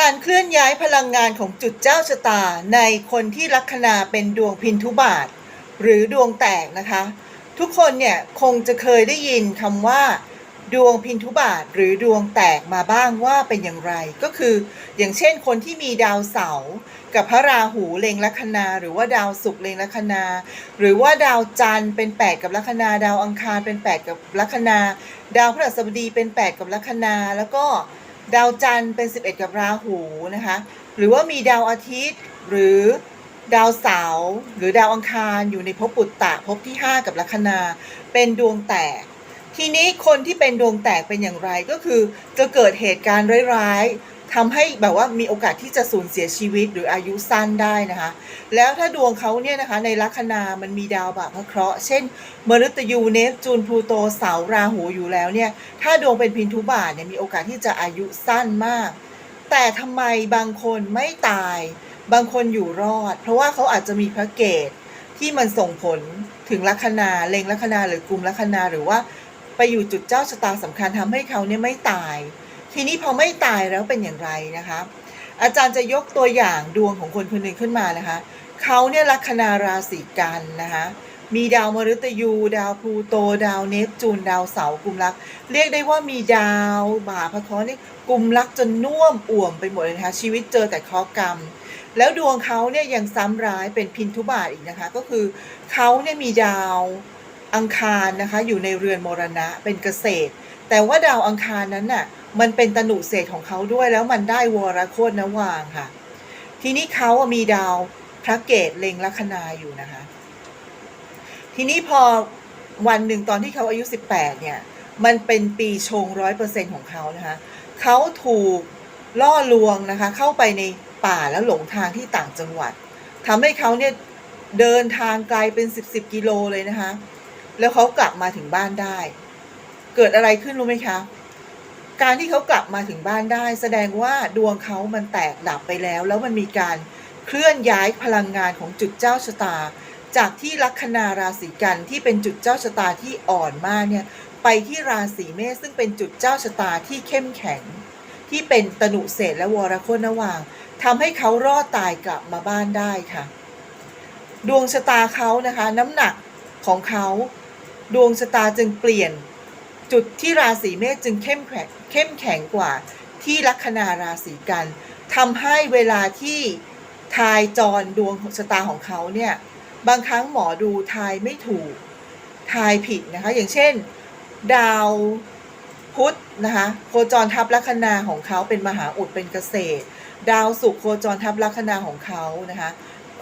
การเคลื่อนย้ายพลังงานของจุดเจ้าชะตาในคนที่ลัคนาเป็นดวงพินทุบาท หรือดวงแตกนะคะ ทุกคนเนี่ยคงจะเคยได้ยินคำว่า ดวงพินทุบาท หรือดวงแตกมาบ้างว่าเป็นอย่างไร ก็คืออย่างเช่นคนที่มีดาวเสาร์กับพระราหูเลงลัคนา หรือว่าดาวศุกร์เลงลัคนา หรือว่าดาวจันทร์เป็นแปดกับลัคนา ดาวอังคารเป็นแปดกับลัคนา ดาวพฤหัสบดีเป็นแปดกับลัคนาแล้วก็ ดาวจันทร์เป็น 11 กับราหูนะคะ หรือว่ามีดาวอาทิตย์ หรือดาวเสาร์หรือดาวอังคารอยู่ในภพปุตตะภพที่ 5 กับลัคนา เป็นดวงแตก ทีนี้คนที่เป็นดวงแตกเป็นอย่างไรก็คือจะเกิดเหตุการณ์ร้ายๆ ทำให้แบบว่ามีโอกาสที่จะสูญเสียชีวิตหรืออายุสั้นได้นะคะ แล้วถ้าดวงเขาเนี่ยนะคะในลัคนามันมีดาวบาปพระเคราะห์ เช่น มฤตยูเนปจูนพลูโตเสาราหูอยู่แล้วเนี่ย ถ้าดวงเป็นพินทุบาทเนี่ยมีโอกาสที่จะอายุสั้นมาก แต่ทำไมบางคนไม่ตาย บางคนอยู่รอด เพราะว่าเขาอาจจะมีพระเกตที่มันส่งผลถึงลัคนาเลงลัคนาหรือกลุ่มลัคนาหรือว่า ไปอยู่จุดเจ้าชะตาสำคัญทำให้เขาเนี่ยไม่ตาย ทีนี้พอไม่ตายแล้วเป็นอย่างไรนะคะ อาจารย์จะยกตัวอย่างดวงของคนคนหนึ่งขึ้นมานะคะเขาเนี่ยลัคนาราศีกันนะคะมีดาวมฤตยู ดาวพลูโต ดาวเนปจูน ดาวเสาร์กุมรัก เรียกได้ว่ามีดาวบาพระเคราะห์นี่กุมรักจนน่วมอ่วมไปหมดเลยนะคะชีวิตเจอแต่เคราะห์กรรม แล้วดวงเขาเนี่ยยังซ้ำร้ายเป็นพินทุบาทอีกนะคะ ก็คือเขาเนี่ยมีดาวอังคารนะคะอยู่ในเรือนมรณะเป็นเกษตร แต่ว่าดาวอังคารนั้นน่ะ มันเป็นตนุเศษของเขาด้วยแล้วมันได้วรโคตรนวางค่ะ ทีนี้เขามีดาวพระเกตเล็งลัคนาอยู่นะคะ ทีนี้พอวันหนึ่งตอนที่เขาอายุ 18 เนี่ย มันเป็นปีชงร้อยเปอร์เซ็นของเขานะคะ เขาถูกล่อลวงนะคะ เข้าไปในป่าแล้วหลงทางที่ต่างจังหวัดทำให้เขาเนี่ยเดินทางไกลเป็น10 10กิโลเลยนะคะ แล้วเขากลับมาถึงบ้านได้ เกิดอะไรขึ้นรู้ไหมคะ การที่เขากลับมาถึงบ้านได้ แสดงว่าดวงเขามันแตกดับไปแล้ว แล้วมันมีการเคลื่อนย้ายพลังงานของจุดเจ้าชะตา จากที่ลัคนาราศีกันที่เป็นจุดเจ้าชะตาที่อ่อนมากเนี่ยไปที่ราศีเมษซึ่งเป็นจุดเจ้าชะตาที่เข้มแข็ง ที่เป็นตนุเศษและวรโคนวางทำให้เขารอดตายกลับมาบ้านได้ค่ะ ดวงชะตาเขานะคะ น้ำหนักของเขา ดวงชะตาจึงเปลี่ยน จุดที่ราศีเมษจึงเข้มแข็งเข้มแข็งกว่าที่ลัคนาราศีกันทำให้เวลาที่ทายจรดวงชะตาของเขาเนี่ยบางครั้งหมอดูทายไม่ถูกทายผิดนะคะอย่างเช่น ดาวพุธนะคะโคจรทับลัคนาของเขาเป็นมหาอุดเป็นเกษตร ดาวศุกร์โคจรทับลัคนาของเขานะคะ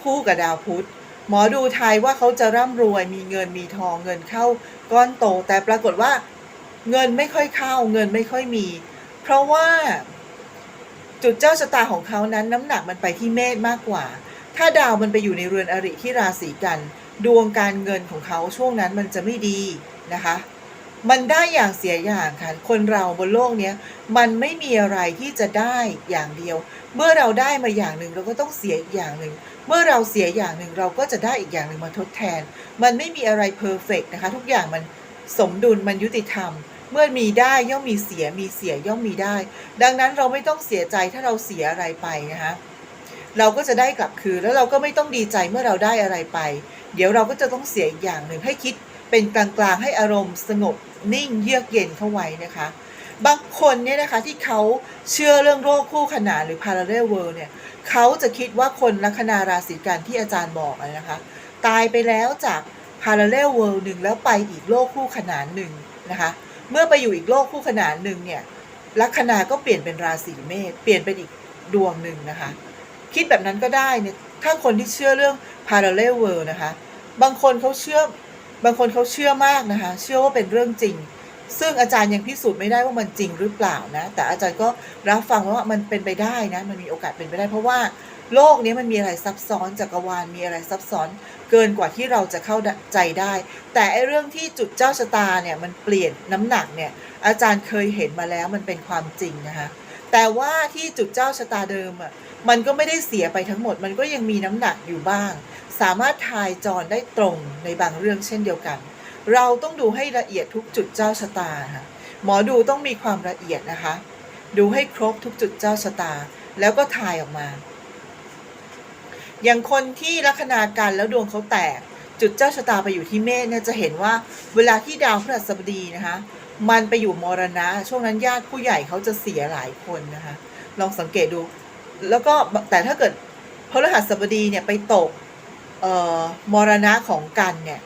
คู่กับดาวพุธหมอดูทายว่าเขาจะร่ำรวยมีเงินมีทองเงินเข้าก้อนโต แต่ปรากฏว่า เงินไม่ค่อยเข้าเงินไม่ค่อยมี เพราะว่าจุดเจ้าชะตาของเขานั้นน้ำหนักมันไปที่เมษมากกว่า ถ้าดาวมันไปอยู่ในเรือนอริที่ราศีกัน ดวงการเงินของเขาช่วงนั้นมันจะไม่ดีนะคะ มันได้อย่างเสียอย่างค่ะคนเราบนโลกนี้มันไม่มีอะไรที่จะได้อย่างเดียว เมื่อเราได้มาอย่างหนึ่งเราก็ต้องเสียอีกอย่างหนึ่งเมื่อเราเสียอย่างหนึ่งเราก็จะได้อีกอย่างหนึ่งมาทดแทน มันไม่มีอะไรเพอร์เฟกนะคะ ทุกอย่างมันสมดุลมันยุติธรรม เมื่อมีได้ย่อมมีเสียมีเสียย่อมมีได้ ดังนั้นเราไม่ต้องเสียใจถ้าเราเสียอะไรไปนะคะเราก็จะได้กลับคืนแล้วเราก็ไม่ต้องดีใจเมื่อเราได้อะไรไป เดี๋ยวเราก็จะต้องเสียอีกอย่างหนึ่งให้คิดเป็นกลางๆให้อารมณ์สงบนิ่งเยือกเย็นเข้าไว้นะคะ บางคนเนี่ยนะคะที่เขาเชื่อเรื่องโรคคู่ขนานหรือ parallel world เนี่ยเขาจะคิดว่าคนลัคนาราศีกันที่อาจารย์บอกนะคะ ตายไปแล้วจาก parallel world หนึ่งแล้วไปอีกโลกคู่ขนานหนึ่งนะคะ เมื่อไปอยู่อีกโลกคู่ขนานหนึ่งเนี่ยลัคนาก็เปลี่ยนเป็นราศีเมษเปลี่ยนเป็นอีกดวงหนึ่งนะคะ คิดแบบนั้นก็ได้เนี่ยถ้าคนที่เชื่อเรื่อง parallel world นะคะ บางคนเขาเชื่อบางคนเขาเชื่อมากนะคะ เชื่อว่าเป็นเรื่องจริง ซึ่งอาจารย์ยังพิสูจน์ไม่ได้ว่ามันจริงหรือเปล่านะ แต่อาจารย์ก็รับฟังว่ามันเป็นไปได้นะ มันมีโอกาสเป็นไปได้เพราะว่า โลกนี้มันมีอะไรซับซ้อนจักรวาลมีอะไรซับซ้อนเกินกว่าที่เราจะเข้าใจได้ แต่ไอเรื่องที่จุดเจ้าชะตาเนี่ยมันเปลี่ยนน้ำหนักเนี่ยอาจารย์เคยเห็นมาแล้วมันเป็นความจริงนะคะแต่ว่าที่จุดเจ้าชะตาเดิมอะมันก็ไม่ได้เสียไปทั้งหมด มันก็ยังมีน้ำหนักอยู่บ้าง สามารถทายจรได้ตรงในบางเรื่องเช่นเดียวกัน เราต้องดูให้ละเอียดทุกจุดเจ้าชะตาค่ะหมอดูต้องมีความละเอียดนะคะ ดูให้ครบทุกจุดเจ้าชะตา แล้วก็ทายออกมา อย่างคนที่ลัคนากันแล้วดวงเขาแตก จุดเจ้าชะตาไปอยู่ที่เมษเนี่ยจะเห็นว่าเวลาที่ดาวพฤหัสบดีนะคะ มันไปอยู่มรณะ ช่วงนั้นญาติผู้ใหญ่เขาจะเสียหลายคนนะคะ ลองสังเกตดู แล้วก็แต่ถ้าเกิดพฤหัสบดีเนี่ยไปตกเอ่อมรณะของกันเนี่ย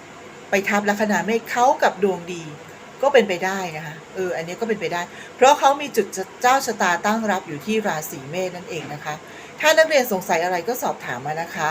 ไปทับลัคนาเมษเขากับดวงดีก็เป็นไปได้นะคะ เออ อันนี้ก็เป็นไปได้ เพราะเขามีจุดเจ้าชะตาตั้งรับอยู่ที่ราศีเมษนั่นเองนะคะ ถ้านักเรียนสงสัยอะไรก็สอบถามมานะคะ